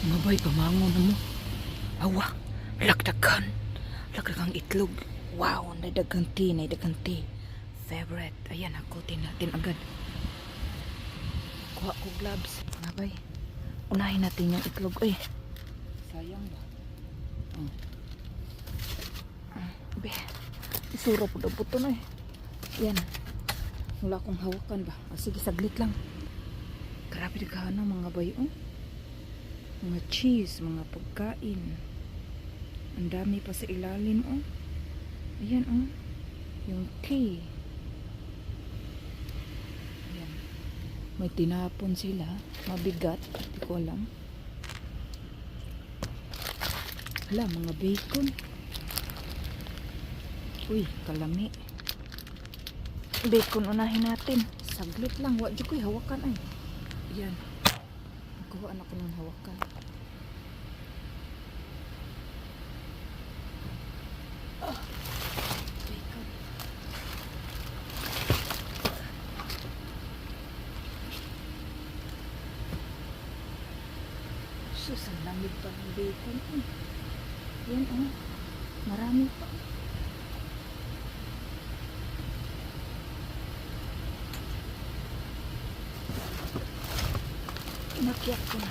Mabay, pamango na mo. Awa, lagdagan. Lagdagang itlog. Wow, nadagang tea. Favorite. Ayan, hakutin natin agad. Kuha ko gloves. Mabay. Unahin natin yung itlog. Uy, sayang ba? Hmm. Be, isura po daw po ito na eh. Yan. Wala akong hawakan ba? Ah, sige, saglit lang. Grabe na ka ano, mga bayo. Mga cheese, mga pagkain. Ang dami pa sa ilalim, oh. Ayan, oh. Yung tea. Ayan. May tinapon sila. Mabigat. Hindi ko alam. Hala, mga bacon. Uy, kalami. Bacon unahin natin. Saglit lang. Wa di ko'y hawakan ay. Ayan. Kuha na ko ng hawakan. Ah. Sus, ang lamig pa ng bacon. Yan oh. Marami pa. Inakyat ko na.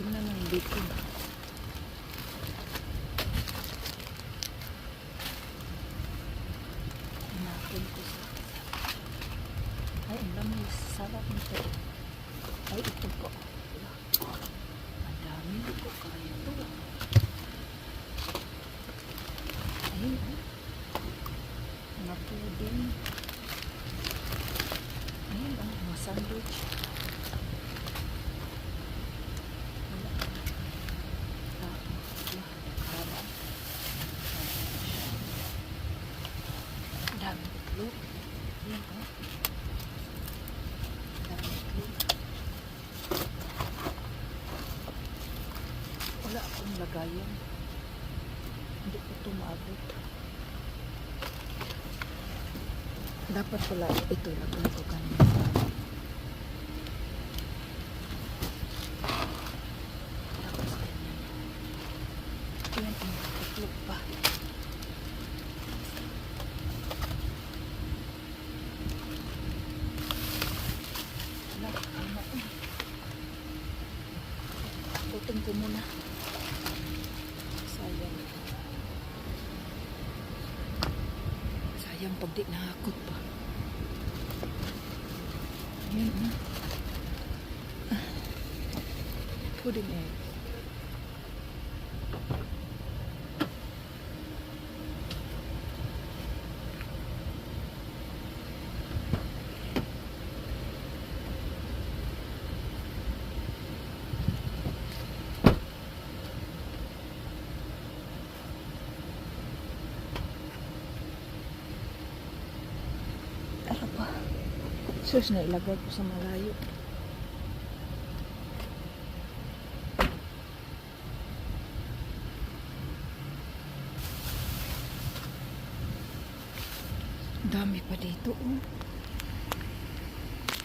Tingnan mo yung bacon. Tinapon ko sa... Ay, ang dami. Sarap nito. Ay, ito po. Ang dami. Hindi ko kaya ito. Ayun, oh. Mga pudding. Ayun, oh. Mga sandwich. Wala. Tapos, wala. Haba. Ang Ang dami itlog. Wala akong lagayan. Hindi ko ito maabot. Dapat pala ito lagyan ko kanina. Muna. Sayang. Sayang pag di nakakot pa. Yan na. Ah. Pudding egg. Sus, na ilagay ko sa malayo. Dami pa dito, oh.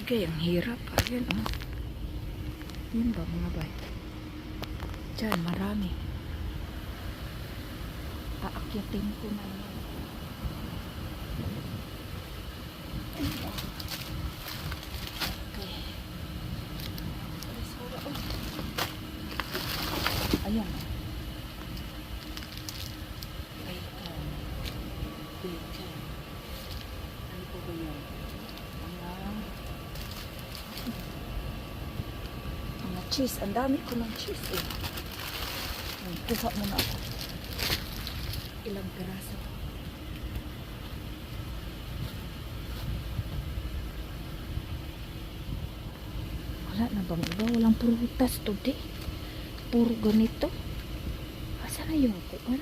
Sige, ang hirap. Ayan, oh. Yun ba, mga bay? Diyan, marami. Aakyatin ko na yan. Okay. Ayan. Bacon. Bacon. Ano po ba yan? Ayan. Mga cheese. Ang dami ko ng cheese eh. Ayan, Kuha mo na ako. Ilang piraso. Wala na bang iba? Walang prutas today. Puro ganito. Asa na yung kuan?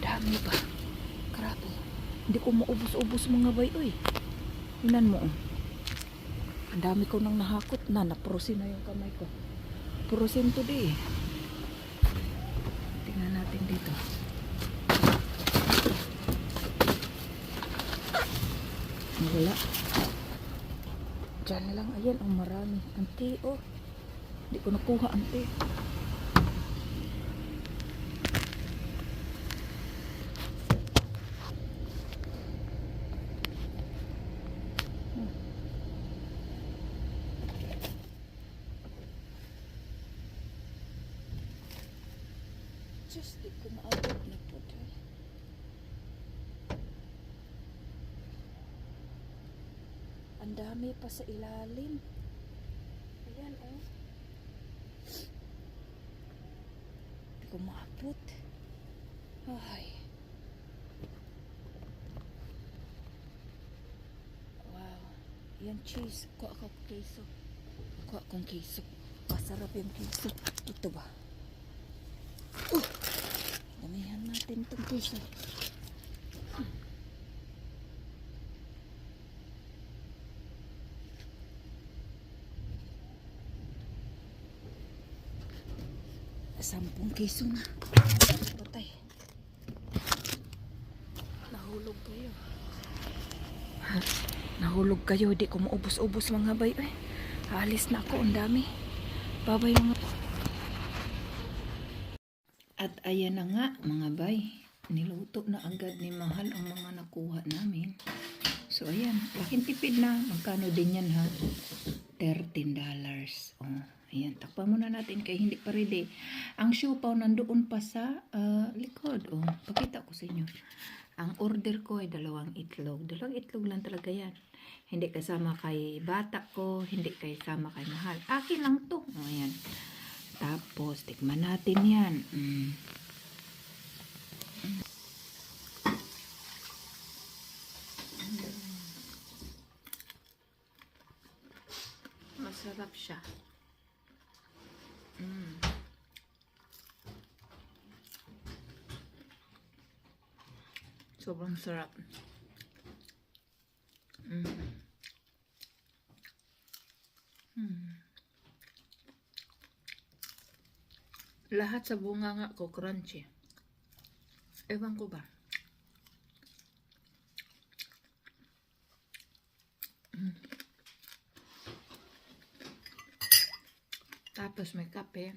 Dami ba? Grabe. Hindi ko maubos-ubos mga bay. Uy. Inan mo. oh. Ang dami ko nang nahakot na. Naprosin na yung kamay ko. Prosin today. Tingnan natin dito. Wala. Diyan lang. Ayan. Oh, marami. Ang tea, oh. Hindi ko nakuha, ante. Just di ko maabot na po dahil. Ang dami pa sa ilalim. Ayan, oh. Di ko maabot. Ay. Wow. Yan cheese. Kuha ako keso. Kuha akong keso. Masarap yung keso. Ito ba? Uh, damihan natin itong keso. Sampung keso na. Patay. Nahulog kayo. Ha, Nahulog kayo. Di ko maubos-ubos mga bay. Ay, alis na ako. Ang dami. Babay mga At ayan na nga mga bay. Niluto na agad ni Mahal ang mga nakuha namin. So ayan, laking tipid na. Magkano din yan ha? $13 dollars. Oh, ayan, takpan muna natin kay hindi pa ready. Ang siopaw nandoon pa sa ah, likod. Oh, pakita ko sa inyo. Ang order ko ay dalawang itlog. Dalawang itlog lang talaga yan. Hindi kasama kay bata ko, hindi kasama kay mahal. Akin lang to. Oh, ayan. Tapos, tikman natin yan. Mm. Masarap siya. Mm. Sobrang sarap. Mm. Mm. Lahat sa bunga nga ko crunchy. Ewan ko ba? Mm. Tapos may kape.